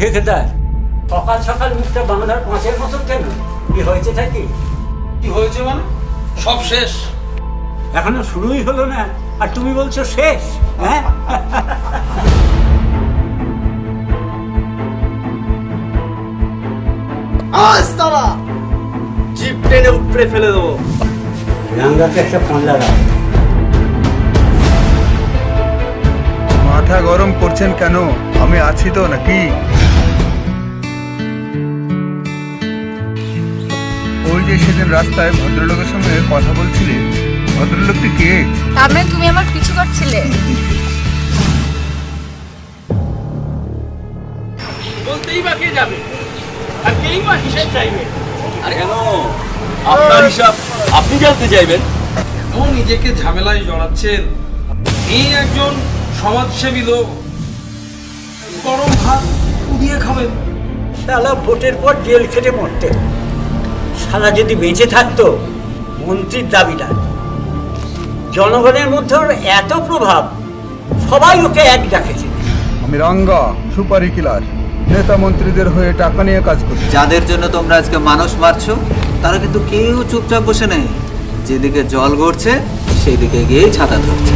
সকাল সকাল মুখটা বাংলার পাঁচের মতন কেন? কি হয়েছে থাকি কি? হয়েছে মানে? সব শেষ। এখনও শুরুই হলো না। আর তুমি বলছো শেষ হ্যাঁ? আজ তারা জিপ টেনে উপড়ে ফেলে দেবো। রাঙ্গাকে একটা মাথা গরম করছেন কেন? আমি আছি তো নাকি? যে সেদিন রাস্তায় ভদ্রলোকের সঙ্গে কথা বলছিলে ভদ্রলোকটি কে তার মানে তুমি আমার পিছু করছিলে। বলতেই বা কে যাবে? আর কেই বা হিসেব চাইবে? আর কেন? আপনার হিসাব আপনি জানতে চাইবেন। ও নিজেকে ঝামেলায় জড়াচ্ছেন? এই একজন সমাজসেবী লোক? গরম ভাত উড়িয়ে খাবেন। শালা ভোটের পর জেল খেটে মরতে। শালা যদি বেঁচে থাকতো মন্ত্রীর দাবিটা। জনগণের মধ্যে ওর এত প্রভাব সবাই ওকে এক ডাকেছে আমি রাঙ্গা সুপারি কিলার নেতা মন্ত্রীদের হয়ে টাকা নিয়ে কাজ করি। যাদের জন্য তোমরা আজকে মানুষ মারছো তারা কিন্তু কেউ চুপচাপ বসে নেই। যেদিকে জল গড়ছে সেই দিকে গিয়েই ছাতা ধরছে।